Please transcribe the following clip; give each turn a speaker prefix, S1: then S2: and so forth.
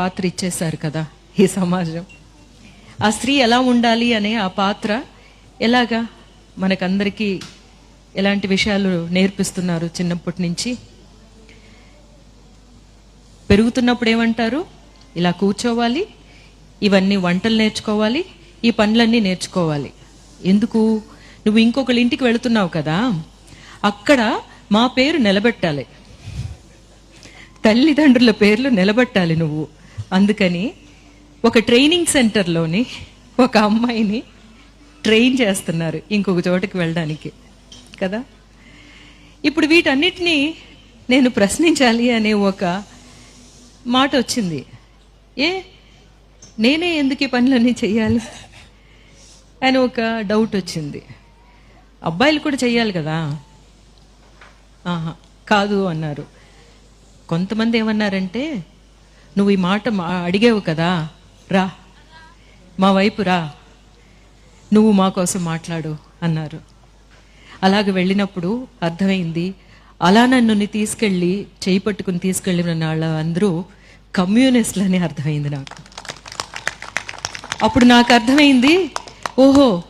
S1: పాత్ర ఇచ్చేశారు కదా ఈ సమాజం. ఆ స్త్రీ ఎలా ఉండాలి అనే ఆ పాత్ర ఎలాగా మనకందరికీ ఎలాంటి విషయాలు నేర్పిస్తున్నారు చిన్నప్పటి నుంచి? పెరుగుతున్నప్పుడు ఏమంటారు? ఇలా కూర్చోవాలి ఇవన్నీ వంటలు నేర్చుకోవాలి ఈ పనులన్నీ నేర్చుకోవాలి. ఎందుకు? నువ్వు ఇంకొకళ్ళ ఇంటికి వెళుతున్నావు కదా అక్కడ మా పేరు నిలబెట్టాలి. తల్లిదండ్రుల పేర్లు నిలబెట్టాలి నువ్వు. అందుకని ఒక ట్రైనింగ్ సెంటర్లోని ఒక అమ్మాయిని ట్రైన్ చేస్తున్నారు ఇంకొక చోటకి వెళ్ళడానికి కదా? ఇప్పుడు వీటన్నిటినీ నేను ప్రశ్నించాలి అనే ఒక మాట వచ్చింది. ఏ? నేనే ఎందుకు ఈ పనులన్నీ చేయాలి అని ఒక డౌట్ వచ్చింది. అబ్బాయిలు కూడా చేయాలి కదా? ఆహా కాదు అన్నారు. కొంతమంది ఏమన్నారంటే నువ్వు ఈ మాట మా- అడిగావు కదా రా. మా వైపు రా. నువ్వు మా కోసం మాట్లాడు అన్నారు. అలాగ వెళ్ళినప్పుడు అర్థమైంది అలా నన్ను తీసుకెళ్ళి చేయి పట్టుకుని తీసుకెళ్ళిన వాళ్ళ అందరూ కమ్యూనిస్టులని అర్థమైంది నాకు. అప్పుడు నాకు అర్థమైంది ఓహో